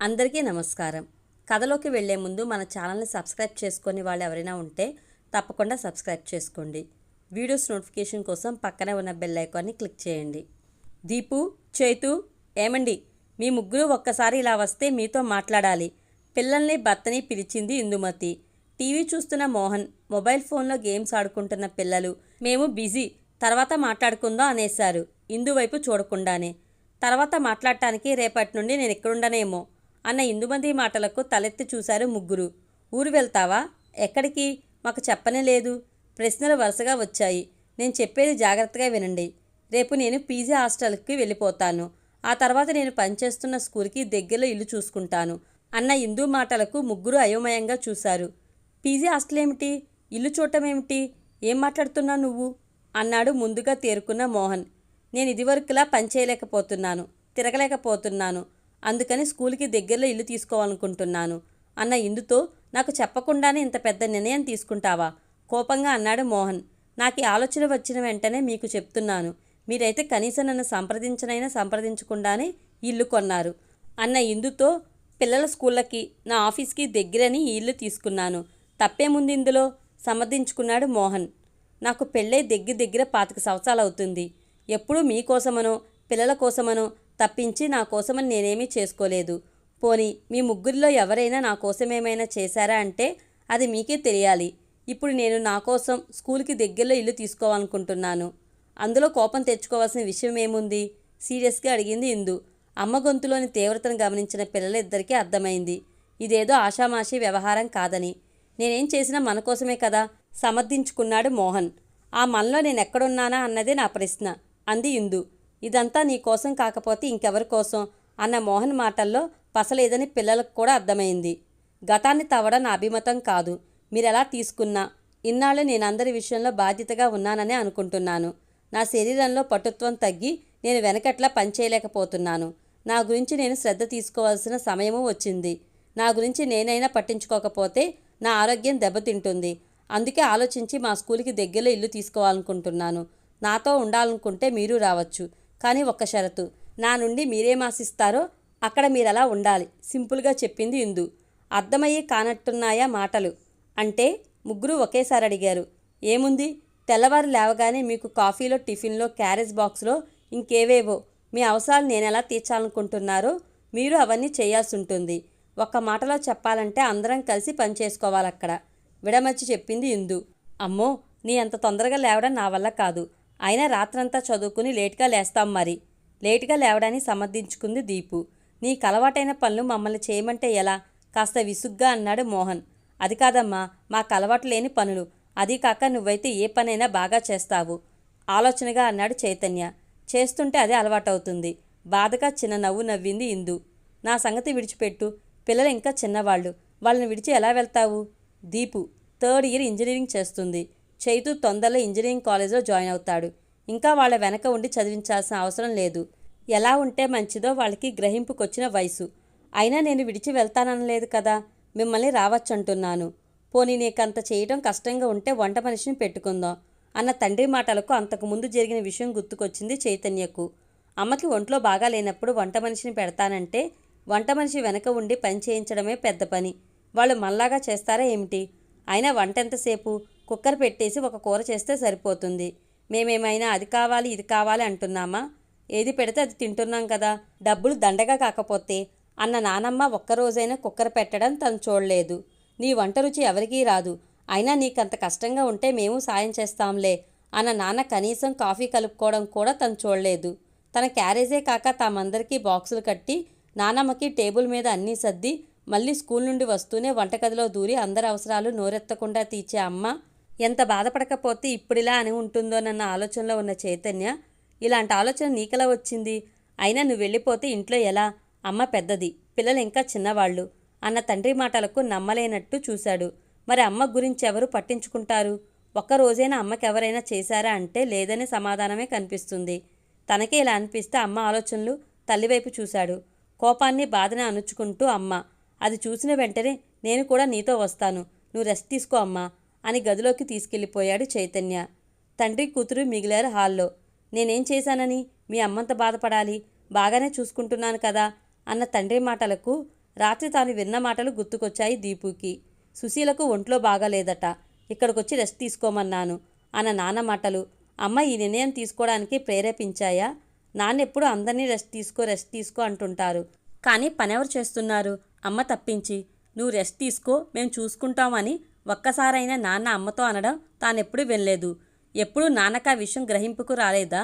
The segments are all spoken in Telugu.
అందరికీ నమస్కారం. కథలోకి వెళ్ళే ముందు మన ఛానల్ని సబ్స్క్రైబ్ చేసుకొని వాళ్ళు ఎవరైనా ఉంటే తప్పకుండా సబ్స్క్రైబ్ చేసుకోండి. వీడియోస్ నోటిఫికేషన్ కోసం పక్కనే ఉన్న బెల్ ఐకాన్ని క్లిక్ చేయండి. దీపు చైతు ఏమండి మీ ముగ్గురు ఒక్కసారి ఇలా వస్తే మీతో మాట్లాడాలి. పిల్లల్ని భర్తని పిలిచింది ఇందుమతి. టీవీ చూస్తున్న మోహన్ మొబైల్ ఫోన్లో గేమ్స్ ఆడుకుంటున్న పిల్లలు. మేము బిజీ తర్వాత మాట్లాడుకుందాం అనేశారు. ఇందువైపు చూడకుండానే. తర్వాత మాట్లాడటానికి రేపటి నుండి నేను ఎక్కడుండనేమో. అన్న ఇందుమంది మాటలకు తలెత్తి చూశారు ముగ్గురు. ఊరు వెళ్తావా? ఎక్కడికి? మాకు చెప్పనే లేదు. ప్రశ్నలు వరుసగా వచ్చాయి. నేను చెప్పేది జాగ్రత్తగా వినండి. రేపు నేను పీజీ హాస్టల్కి వెళ్ళిపోతాను. ఆ తర్వాత నేను పనిచేస్తున్న స్కూల్కి దగ్గరలో ఇల్లు చూసుకుంటాను అన్న ఇందు మాటలకు ముగ్గురు అయోమయంగా చూశారు. పీజీ హాస్టల్ ఏమిటి? ఇల్లు చూడటం ఏమిటి? ఏం మాట్లాడుతున్నావు నువ్వు? అన్నాడు ముందుగా తేరుకున్న మోహన్. నేను ఇదివరకులా పనిచేయలేకపోతున్నాను తిరగలేకపోతున్నాను. అందుకని స్కూల్కి దగ్గరలో ఇల్లు తీసుకోవాలనుకుంటున్నాను. అన్న ఇందుతో నాకు చెప్పకుండానే ఇంత పెద్ద నిర్ణయం తీసుకుంటావా? కోపంగా అన్నాడు మోహన్. నాకు ఈ ఆలోచన వచ్చిన వెంటనే మీకు చెప్తున్నాను. మీరైతే కనీసం నన్ను సంప్రదించనైనా సంప్రదించకుండానే ఇల్లు కొన్నారు. అన్న ఇందుతో పిల్లల స్కూళ్ళకి నా ఆఫీస్కి దగ్గరని ఈ ఇల్లు తీసుకున్నాను. తప్పేముంది ఇందులో? సమర్థించుకున్నాడు మోహన్. నాకు పెళ్ళై దగ్గర దగ్గర పాతిక సంవత్సరాలు అవుతుంది ఎప్పుడూ మీకోసమనో పిల్లల కోసమనో తప్పించి నా కోసమని నేనేమీ చేసుకోలేదు. పోని మీ ముగ్గురిలో ఎవరైనా నా కోసమేమైనా చేశారా అంటే అది మీకే తెలియాలి. ఇప్పుడు నేను నా కోసం స్కూల్కి దగ్గరలో ఇల్లు తీసుకోవాలనుకుంటున్నాను. అందులో కోపం తెచ్చుకోవాల్సిన విషయం ఏముంది సీరియస్గా అడిగింది ఇందు. అమ్మ గొంతులోని తీవ్రతను గమనించిన పిల్లలిద్దరికీ అర్థమైంది. ఇదేదో ఆషామాషి వ్యవహారం కాదని. నేనేం చేసినా మన కోసమే కదా? సమర్థించుకున్నాడు మోహన్. ఆ మనలో నేను ఎక్కడున్నానా అన్నదే నా ప్రశ్న అంది ఇందు. ఇదంతా నీ కోసం కాకపోతే ఇంకెవరి కోసం అన్న మోహన్ మాటల్లో పసలేదని పిల్లలకు కూడా అర్థమైంది. గతాన్ని తవ్వడం నా అభిమతం కాదు. మీరెలా తీసుకున్నా ఇన్నాళ్ళు నేను అందరి విషయంలో బాధ్యతగా ఉన్నాననే అనుకుంటున్నాను. నా శరీరంలో పటుత్వం తగ్గి నేను వెనకట్లా పనిచేయలేకపోతున్నాను. నా గురించి నేను శ్రద్ధ తీసుకోవాల్సిన సమయము వచ్చింది. నా గురించి నేనైనా పట్టించుకోకపోతే నా ఆరోగ్యం దెబ్బతింటుంది. అందుకే ఆలోచించి మా స్కూల్కి దగ్గరలో ఇల్లు తీసుకోవాలనుకుంటున్నాను. నాతో ఉండాలనుకుంటే మీరు రావచ్చు. కానీ ఒక్క షరతు. నా నుండి మీరేం ఆశిస్తారో అక్కడ మీరు అలా ఉండాలి. సింపుల్గా చెప్పింది ఇందు. అర్థమయ్యి కానట్టున్నాయా మాటలు? అంటే ముగ్గురు ఒకేసారి అడిగారు. ఏముంది? తెల్లవారు లేవగానే మీకు కాఫీలో టిఫిన్లో క్యారేజ్ బాక్స్లో ఇంకేవేవో? మీ అవసరాలు నేను ఎలా తీర్చాలనుకుంటున్నారో మీరు అవన్నీ చేయాల్సి ఉంటుంది ఒక్క మాటలో చెప్పాలంటే అందరం కలిసి పనిచేసుకోవాలక్కడ విడమర్చి చెప్పింది ఇందు. అమ్మో! నీ అంత తొందరగా లేవడం నా వల్ల కాదు. అయినా రాత్రంతా చదువుకుని లేట్గా లేస్తాం మరి. లేటుగా లేవడాన్ని సమర్థించుకుంది దీపు. నీ కలవాటైన పనులు మమ్మల్ని చేయమంటే ఎలా? కాస్త విసుగ్గా అన్నాడు మోహన్. అది కాదమ్మా మాకు అలవాటు లేని పనులు. అది కాక నువ్వైతే ఏ పనైనా బాగా చేస్తావు. ఆలోచనగా అన్నాడు చైతన్య. చేస్తుంటే అదే అలవాటవుతుంది. బాధగా చిన్న నవ్వు నవ్వింది ఇందు. నా సంగతి విడిచిపెట్టు. పిల్లలు ఇంకా చిన్నవాళ్ళు. వాళ్ళని విడిచి ఎలా వెళ్తావు? దీపు థర్డ్ ఇయర్ ఇంజనీరింగ్ చేస్తుంది. చైతు తొందరలో ఇంజనీరింగ్ కాలేజ్లో జాయిన్ అవుతాడు. ఇంకా వాళ్ళ వెనక ఉండి చదివించాల్సిన అవసరం లేదు. ఎలా ఉంటే మంచిదో వాళ్ళకి గ్రహింపుకొచ్చిన వయసు. అయినా నేను విడిచి వెళ్తాననలేదు కదా. మిమ్మల్ని రావచ్చంటున్నాను. పోనీ నీకంత చేయడం కష్టంగా ఉంటే వంట మనిషిని పెట్టుకుందాం అన్న తండ్రి మాటలకు అంతకుముందు జరిగిన విషయం గుర్తుకొచ్చింది చైతన్యకు. అమ్మకి ఒంట్లో బాగా లేనప్పుడు వంట మనిషిని పెడతానంటే వంట మనిషి వెనక ఉండి పని చేయించడమే పెద్ద పని. వాళ్ళు మళ్ళాగా చేస్తారా ఏమిటి? అయినా వంట ఎంతసేపు కుక్కర్ పెట్టేసి ఒక కూర చేస్తే సరిపోతుంది. మేమేమైనా అది కావాలి ఇది కావాలి అంటున్నామా? ఏది పెడితే అది తింటున్నాం కదా. డబ్బులు దండగా కాకపోతే అన్న నానమ్మ ఒక్కరోజైనా కుక్కర్ పెట్టడం తను చూడలేదు. నీ వంట రుచి ఎవరికీ రాదు. అయినా నీకంత కష్టంగా ఉంటే మేము సాయం చేస్తాంలే అన్న నాన్న కనీసం కాఫీ కలుపుకోవడం కూడా తను చూడలేదు. తన క్యారేజే కాక తామందరికీ బాక్సులు కట్టి నానమ్మకి టేబుల్ మీద అన్నీ సర్ది మళ్ళీ స్కూల్ నుండి వస్తూనే వంటగదిలో దూరి అందరి అవసరాలు నోరెత్తకుండా తీర్చే అమ్మ ఎంత బాధపడకపోతే ఇప్పుడిలా అని ఉంటుందోనన్న ఆలోచనలో ఉన్న చైతన్య ఇలాంటి ఆలోచన నీకెలా వచ్చింది? అయినా నువ్వు వెళ్ళిపోతే ఇంట్లో ఎలా? అమ్మ పెద్దది పిల్లలు ఇంకా చిన్నవాళ్ళు అన్న తండ్రి మాటలకు నమ్మలేనట్టు చూశాడు. మరి అమ్మ గురించి ఎవరు పట్టించుకుంటారు? ఒక్క రోజైనా చేశారా అంటే లేదనే సమాధానమే కనిపిస్తుంది. తనకే ఇలా అనిపిస్తే అమ్మ ఆలోచనలు తల్లివైపు చూశాడు. కోపాన్ని బాధని అణుచుకుంటూ అమ్మ అది చూసిన వెంటనే నేను కూడా నీతో వస్తాను. నువ్వు రెస్ట్ తీసుకో అమ్మా. అని గదిలోకి తీసుకెళ్ళిపోయాడు చైతన్య. తండ్రి కూతురు మిగిలారు హాల్లో. నేనేం చేశానని? మీ అమ్మంత బాధపడాలి. బాగానే చూసుకుంటున్నాను కదా అన్న తండ్రి మాటలకు రాత్రి తాను విన్న మాటలు గుర్తుకొచ్చాయి దీపుకి. సుశీలకు ఒంట్లో బాగాలేదట. ఇక్కడికొచ్చి రెస్ట్ తీసుకోమన్నాను అన్న నాన్న మాటలు. అమ్మ ఈ నిర్ణయం తీసుకోవడానికి ప్రేరేపించాయా? నాన్నెప్పుడు అందరినీ రెస్ట్ తీసుకో రెస్ట్ తీసుకో అంటుంటారు. కానీ పనెవరు చేస్తున్నారు? అమ్మ తప్పించి. నువ్వు రెస్ట్ తీసుకో మేము చూసుకుంటామని ఒక్కసారైనా నాన్న అమ్మతో అనడం తానెప్పుడు వినలేదు. ఎప్పుడూ నాన్నకు ఆ విషయం గ్రహింపుకు రాలేదా?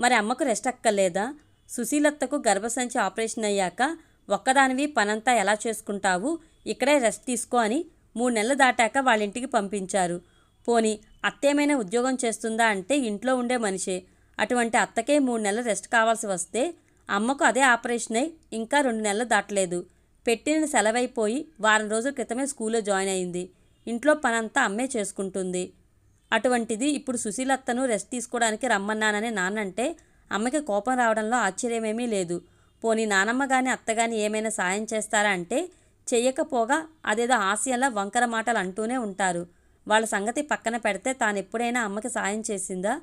మరి అమ్మకు రెస్ట్ అక్కర్లేదా? సుశీలత్తకు గర్భసంచి ఆపరేషన్ అయ్యాక ఒక్కదానివి పనంతా ఎలా చేసుకుంటావు? ఇక్కడే రెస్ట్ తీసుకో అని మూడు నెలలు దాటాక వాళ్ళ ఇంటికి పంపించారు. పోని అత్తేమైనా ఉద్యోగం చేస్తుందా అంటే ఇంట్లో ఉండే మనిషే. అటువంటి అత్తకే మూడు నెలలు రెస్ట్ కావాల్సి వస్తే అమ్మకు అదే ఆపరేషన్ అయి ఇంకా రెండు నెలలు దాటలేదు. పెట్టిన సెలవైపోయి వారం రోజుల క్రితమే స్కూల్లో జాయిన్ అయింది. ఇంట్లో పనంతా అమ్మే చేసుకుంటుంది. అటువంటిది ఇప్పుడు సుశీలత్తను రెస్ట్ తీసుకోవడానికి రమ్మన్నానని నాన్నంటే అమ్మకి కోపం రావడంలో ఆశ్చర్యమేమీ లేదు. పోనీ నానమ్మ గాని అత్తగాని ఏమైనా సాయం చేస్తారా అంటే చెయ్యకపోగా అదేదో హాస్యంలా వంకర మాటలు అంటూనే ఉంటారు. వాళ్ళ సంగతి పక్కన పెడితే తాను ఎప్పుడైనా అమ్మకి సాయం చేసిందా?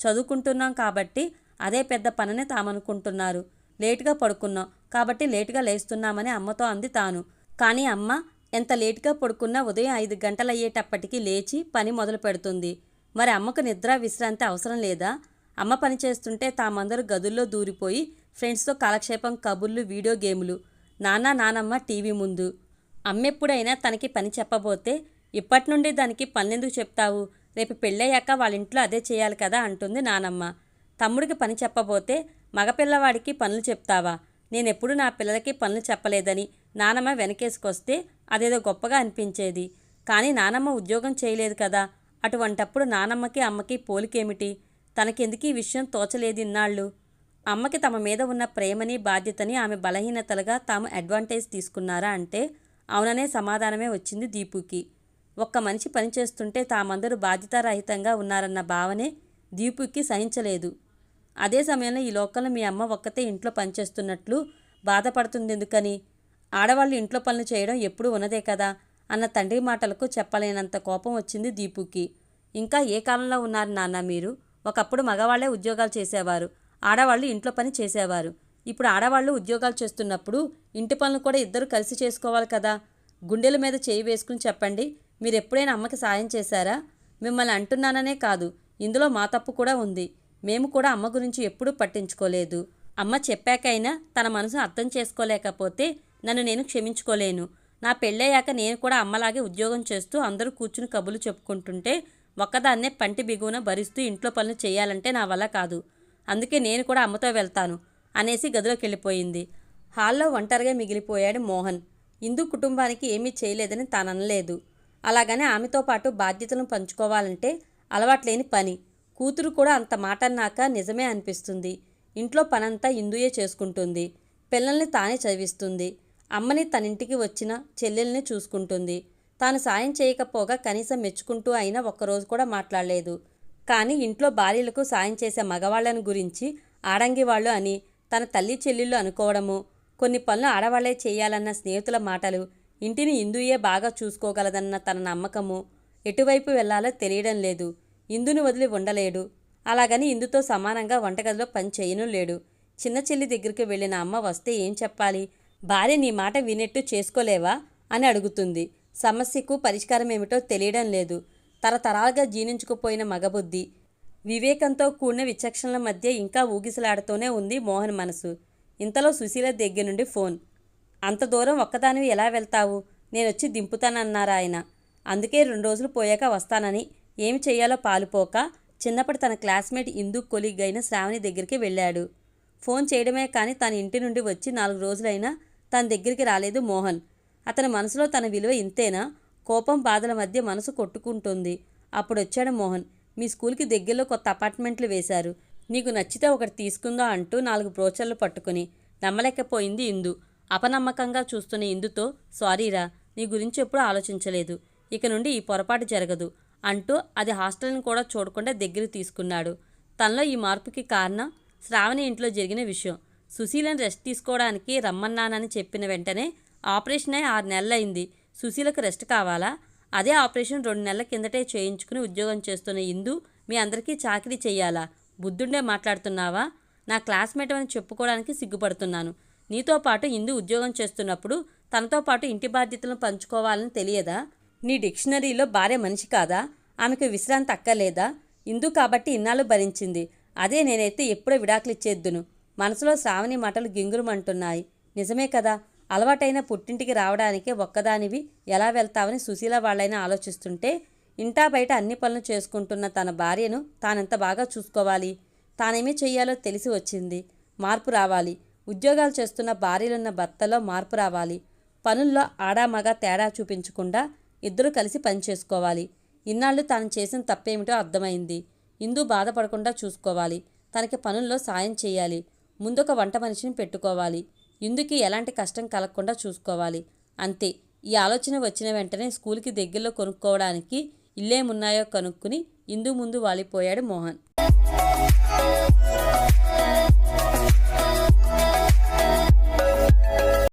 చదువుకుంటున్నాం కాబట్టి అదే పెద్ద పననే తామనుకుంటున్నారు. లేటుగా పడుకున్నాం కాబట్టి లేటుగా లేస్తున్నామని అమ్మతో అంది తాను. కానీ అమ్మ ఎంత లేటుగా పడుకున్నా ఉదయం ఐదు గంటలయ్యేటప్పటికి లేచి పని మొదలు పెడుతుంది. మరి అమ్మకు నిద్ర విశ్రాంతి అవసరం లేదా? అమ్మ పని చేస్తుంటే తామందరూ గదుల్లో దూరిపోయి ఫ్రెండ్స్తో కాలక్షేపం కబుర్లు వీడియో గేములు. నాన్న నానమ్మ టీవీ ముందు. అమ్మెప్పుడైనా తనకి పని చెప్పబోతే ఇప్పటి నుండి దానికి పనులెందుకు చెప్తావు? రేపు పెళ్ళయ్యాక వాళ్ళ ఇంట్లో అదే చేయాలి కదా అంటుంది నానమ్మ. తమ్ముడికి పని చెప్పబోతే మగపిల్లవాడికి పనులు చెప్తావా? నేనెప్పుడు నా పిల్లలకి పనులు చెప్పలేదని నానమ్మ వెనకేసుకొస్తే అదేదో గొప్పగా అనిపించేది. కానీ నానమ్మ ఉద్యోగం చేయలేదు కదా. అటువంటప్పుడు నానమ్మకి అమ్మకి పోలికేమిటి? తనకెందుకు ఈ విషయం తోచలేదు ఇన్నాళ్ళు? అమ్మకి తమ మీద ఉన్న ప్రేమని బాధ్యతని ఆమె బలహీనతలుగా తాము అడ్వాంటేజ్ తీసుకున్నారా అంటే అవుననే సమాధానమే వచ్చింది దీపుకి. ఒక్క మనిషి పనిచేస్తుంటే తామందరూ బాధ్యతారహితంగా ఉన్నారన్న భావనే దీపుకి సహించలేదు. అదే సమయంలో ఈ లోకంలో మీ అమ్మ ఒక్కతే ఇంట్లో పనిచేస్తున్నట్లు బాధపడుతుంది ఎందుకని ఆడవాళ్ళు ఇంట్లో పనులు చేయడం ఎప్పుడూ ఉన్నదే కదా అన్న తండ్రి మాటలకు చెప్పలేనంత కోపం వచ్చింది దీపుకి. ఇంకా ఏ కాలంలో ఉన్నారు నాన్న మీరు? ఒకప్పుడు మగవాళ్ళే ఉద్యోగాలు చేసేవారు. ఆడవాళ్ళు ఇంట్లో పని చేసేవారు. ఇప్పుడు ఆడవాళ్ళు ఉద్యోగాలు చేస్తున్నప్పుడు ఇంటి పనులు కూడా ఇద్దరు కలిసి చేసుకోవాలి కదా? గుండెల మీద చేయి వేసుకుని చెప్పండి. మీరు ఎప్పుడైనా అమ్మకి సాయం చేశారా? మిమ్మల్ని అంటున్నాననే కాదు. ఇందులో మా తప్పు కూడా ఉంది. మేము కూడా అమ్మ గురించి ఎప్పుడూ పట్టించుకోలేదు. అమ్మ చెప్పాకైనా తన మనసు అర్థం చేసుకోలేకపోతే నన్ను నేను క్షమించుకోలేను. నా పెళ్ళయ్యాక నేను కూడా అమ్మలాగే ఉద్యోగం చేస్తూ అందరూ కూర్చుని కబులు చెప్పుకుంటుంటే ఒక్కదాన్నే పంటి బిగువున భరిస్తూ ఇంట్లో పనులు చేయాలంటే నా వల్ల కాదు. అందుకే నేను కూడా అమ్మతో వెళ్తాను అనేసి గదిలోకి వెళ్ళిపోయింది. హాల్లో ఒంటరిగా మిగిలిపోయాడు మోహన్. ఇందు కుటుంబానికి ఏమీ చేయలేదని తాననలేదు. అలాగనే ఆమెతో పాటు బాధ్యతలను పంచుకోవాలంటే అలవాట్లేని పని. కూతురు కూడా అంత మాట అన్నాక నిజమే అనిపిస్తుంది. ఇంట్లో పనంతా ఇందుయే చేసుకుంటుంది. పిల్లల్ని తానే చదివిస్తుంది. అమ్మని తనింటికి వచ్చిన చెల్లెల్ని చూసుకుంటుంది. తాను సాయం చేయకపోగా కనీసం మెచ్చుకుంటూ అయినా ఒక్కరోజు కూడా మాట్లాడలేదు. కానీ ఇంట్లో భార్యలకు సాయం చేసే మగవాళ్ళని గురించి ఆడంగి వాళ్ళు అని తన తల్లి చెల్లెళ్ళు అనుకోవడము కొన్ని పనులు ఆడవాళ్ళే చేయాలన్న స్నేహితుల మాటలు ఇంటిని ఇందుయే బాగా చూసుకోగలదన్న తన నమ్మకము ఎటువైపు వెళ్ళాలో తెలియడం లేదు. ఇందుని వదిలి ఉండలేడు. అలాగని ఇందుతో సమానంగా వంటగదిలో పని చేయను లేడు. చిన్న చెల్లి దగ్గరికి వెళ్ళిన అమ్మ వస్తే ఏం చెప్పాలి? భార్య నీ మాట వినట్టు చేసుకోలేవా? అని అడుగుతుంది. సమస్యకు పరిష్కారం ఏమిటో తెలియడం లేదు. తరతరాలుగా జీర్ణించుకుపోయిన మగబుద్ధి. వివేకంతో కూడిన విచక్షణల మధ్య ఇంకా ఊగిసలాడుతూనే ఉంది మోహన్ మనసు. ఇంతలో సుశీల దగ్గర నుండి ఫోన్. అంత దూరం ఒక్కదానివి ఎలా వెళ్తావు? నేనొచ్చి దింపుతానన్నారు ఆయన. అందుకే రెండు రోజులు పోయాక వస్తానని. ఏమి చేయాలో పాలుపోక చిన్నప్పటి తన క్లాస్మేట్ ఇందు కొలీగ్ అయిన శ్రావణి దగ్గరికి వెళ్ళాడు. ఫోన్ చేయడమే కానీ తన ఇంటి నుండి వచ్చి నాలుగు రోజులైనా తన దగ్గరికి రాలేదు మోహన్. అతని మనసులో తన విలువ ఇంతేనా? కోపం బాధల మధ్య మనసు కొట్టుకుంటుంది. అప్పుడు వచ్చాడు మోహన్. మీ స్కూల్కి దగ్గరలో కొత్త అపార్ట్మెంట్లు వేశారు. నీకు నచ్చితే ఒకటి తీసుకుందా అంటూ నాలుగు బ్రోచర్లు పట్టుకుని నమ్మలేకపోయింది ఇందు. అపనమ్మకంగా చూస్తున్న ఇందుతో సారీరా నీ గురించి ఎప్పుడూ ఆలోచించలేదు. ఇక నుండి ఈ పొరపాటు జరగదు అంటూ అది హాస్టల్ని కూడా చూడకుండా దగ్గర తీసుకున్నాడు. తనలో ఈ మార్పుకి కారణం శ్రావణి ఇంట్లో జరిగిన విషయం. సుశీలను రెస్ట్ తీసుకోవడానికి రమ్మన్నానని చెప్పిన వెంటనే ఆపరేషన్ అయి ఆరు నెలలైంది సుశీలకు రెస్ట్ కావాలా? అదే ఆపరేషన్ రెండు నెలల కిందటే చేయించుకుని ఉద్యోగం చేస్తున్న ఇందు మీ అందరికీ చాకరీ చెయ్యాలా? బుద్ధుండే మాట్లాడుతున్నావా? నా క్లాస్మేట్ అని చెప్పుకోవడానికి సిగ్గుపడుతున్నాను. నీతో పాటు ఇందు ఉద్యోగం చేస్తున్నప్పుడు తనతో పాటు ఇంటి బాధ్యతలను పంచుకోవాలని తెలియదా? నీ డిక్షనరీలో భార్య మనిషి కాదా? ఆమెకు విశ్రాంతి అక్కర్లేదా? ఇందు కాబట్టి ఇన్నాళ్ళు భరించింది. అదే నేనైతే ఎప్పుడో విడాకులు ఇచ్చేద్దును మనసులో శ్రావణి మాటలు గింగురుమంటున్నాయి. నిజమే కదా అలవాటైన పుట్టింటికి రావడానికే ఒక్కదానివి ఎలా వెళ్తావని సుశీల వాళ్ళైనా ఆలోచిస్తుంటే ఇంటా బయట అన్ని పనులు చేసుకుంటున్న తన భార్యను తానెంత బాగా చూసుకోవాలి? తానేమీ చెయ్యాలో తెలిసి వచ్చింది. మార్పు రావాలి. ఉద్యోగాలు చేస్తున్న భార్యలున్న భర్తలో మార్పు రావాలి. పనుల్లో ఆడామగ తేడా చూపించకుండా ఇద్దరు కలిసి పని చేసుకోవాలి. ఇన్నాళ్ళు తాను చేసిన తప్పేమిటో అర్థమైంది. ఇందు బాధపడకుండా చూసుకోవాలి. తనకి పనుల్లో సాయం చేయాలి. ముందొక వంట మనిషిని పెట్టుకోవాలి. ఇందుకి ఎలాంటి కష్టం కలగకుండా చూసుకోవాలి. అంతే. ఈ ఆలోచన వచ్చిన వెంటనే స్కూల్కి దగ్గరలో కొనుక్కోవడానికి ఇల్లేమున్నాయో కనుక్కుని ఇందు ముందు వాలిపోయాడు మోహన్.